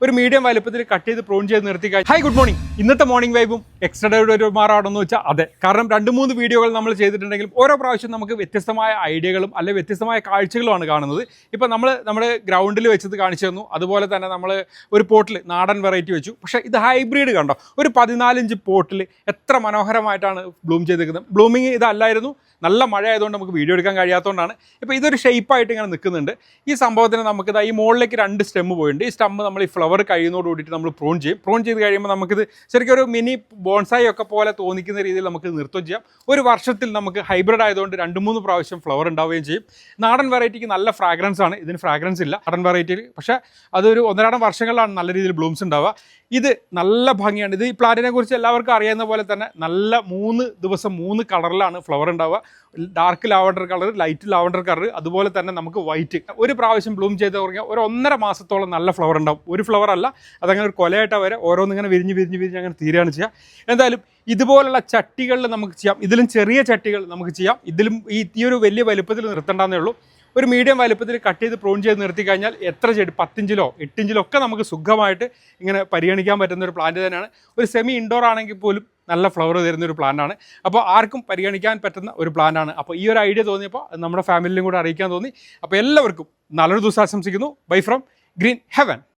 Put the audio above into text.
ഒരു മീഡിയം വലുപ്പത്തിൽ കട്ട് ചെയ്ത് പ്രൂൺ ചെയ്ത് നിർത്തി കഴിഞ്ഞാൽ ഹൈ ഗുഡ് മോർണിംഗ് ഇന്നത്തെ മോർണിംഗ് വൈബും എക്സ്ട്രയുടെ ഒരു മാറാണെന്ന് വെച്ചാൽ അതെ. കാരണം രണ്ട് മൂന്ന് വീഡിയോകൾ നമ്മൾ ചെയ്തിട്ടുണ്ടെങ്കിലും ഓരോ പ്രാവശ്യം നമുക്ക് വ്യത്യസ്തമായ ഐഡിയകളും അല്ലെങ്കിൽ വ്യത്യസ്തമായ കാഴ്ചകളുമാണ് കാണുന്നത്. ഇപ്പം നമ്മൾ നമ്മുടെ ഗ്രൗണ്ടിൽ വെച്ചത് കാണിച്ചു തന്നു. അതുപോലെ തന്നെ നമ്മൾ ഒരു പോട്ടിൽ നാടൻ വെറൈറ്റി വെച്ചു. പക്ഷേ ഇത് ഹൈബ്രിഡ് കണ്ടോ? ഒരു പതിനാലിഞ്ച് പോട്ടിൽ എത്ര മനോഹരമായിട്ടാണ് ബ്ലൂം ചെയ്തിരിക്കുന്നത്. ബ്ലൂമിങ് ഇതല്ലായിരുന്നു. നല്ല മഴ ആയതുകൊണ്ട് നമുക്ക് വീഡിയോ എടുക്കാൻ കഴിയാത്തതുകൊണ്ടാണ്. ഇപ്പോൾ ഇതൊരു ഷേപ്പായിട്ട് ഇങ്ങനെ നിൽക്കുന്നുണ്ട്. ഈ സംഭവത്തിന് നമുക്ക് ഇതാ ഈ മുകളിലേക്ക് രണ്ട് സ്റ്റെമ്മ് പോയിട്ടുണ്ട്. ഈ സ്റ്റെമ്മ് നമ്മൾ ഈ ഫ്ലവർ കഴിയുന്നതോട് കൂടിയിട്ട് നമ്മൾ പ്രൂൺ ചെയ്യും. പ്രൂൺ ചെയ്ത് കഴിയുമ്പോൾ നമുക്കിത് ശരിക്കും ഒരു മിനി ബോൺസായി ഒക്കെ പോലെ തോന്നിക്കുന്ന രീതിയിൽ നമുക്ക് നൃത്തം ചെയ്യാം. ഒരു വർഷത്തിൽ നമുക്ക് ഹൈബ്രിഡ് ആയതുകൊണ്ട് രണ്ട് മൂന്ന് പ്രാവശ്യം ഫ്ലവർ ഉണ്ടാവുകയും ചെയ്യും. നാടൻ വെറൈറ്റിക്ക് നല്ല ഫ്രാഗ്രൻസ് ആണ്. ഇതിന് ഫ്രാഗ്രൻസ് ഇല്ല. നാടൻ വെറൈറ്റിയിൽ പക്ഷേ അതൊരു ഒന്നരാടം വർഷങ്ങളിലാണ് നല്ല രീതിയിൽ ബ്ലൂംസ് ഉണ്ടാവുക. ഇത് നല്ല ഭംഗിയാണ്. ഇത് ഈ പ്ലാന്റിനെ കുറിച്ച് എല്ലാവർക്കും അറിയാവുന്ന പോലെ തന്നെ നല്ല മൂന്ന് ദിവസം മൂന്ന് കളറിലാണ് ഫ്ലവർ ഉണ്ടാവുക. Dark lavender colour light lavender colour അതുപോലെ തന്നെ നമുക്ക് വൈറ്റ്. ഒരു പ്രാവശ്യം ബ്ലൂം ചെയ്ത് തുടങ്ങിയാൽ ഒരു ഒന്നര മാസത്തോളം നല്ല ഫ്ലവർ ഉണ്ടാവും. ഒരു ഫ്ലവർ അല്ല. അതങ്ങനെ ഒരു കൊലയായിട്ട് വരെ ഓരോന്നിങ്ങനെ വിരിഞ്ഞ് വിരിഞ്ഞ് വിരിഞ്ഞ് അങ്ങനെ തീരുകയാണ് ചെയ്യുക. എന്തായാലും ഇതുപോലുള്ള ചട്ടികളിൽ നമുക്ക് ചെയ്യാം. ഇതിലും ചെറിയ ചട്ടികൾ നമുക്ക് ചെയ്യാം. ഇതിലും ഈ ഈ ഒരു വലിയ വലുപ്പത്തിൽ നിർത്തേണ്ടെന്നേ ഉള്ളൂ. ഒരു മീഡിയം വലുപ്പത്തിൽ കട്ട് ചെയ്ത് പ്രൂൺ ചെയ്ത് നിർത്തി കഴിഞ്ഞാൽ എത്ര ചെടി പത്തിഞ്ചിലോ എട്ടിഞ്ചിലോ ഒക്കെ നമുക്ക് സുഖമായിട്ട് ഇങ്ങനെ പരിഗണിക്കാൻ പറ്റുന്ന ഒരു പ്ലാന്റ് തന്നെയാണ്. ഒരു സെമി ഇൻഡോർ ആണെങ്കിൽ പോലും നല്ല ഫ്ലവർ തരുന്ന ഒരു പ്ലാന്റാണ് അപ്പോൾ ആർക്കും പരിഗണിക്കാൻ പറ്റുന്ന ഒരു പ്ലാന്റാണ് അപ്പോൾ ഈ ഒരു ഐഡിയ തോന്നിയപ്പോൾ നമ്മുടെ ഫാമിലിയിലും കൂടെ അറിയിക്കാൻ തോന്നി. അപ്പോൾ എല്ലാവർക്കും നല്ലൊരു ദിവസം ആശംസിക്കുന്നു. Bye from green heaven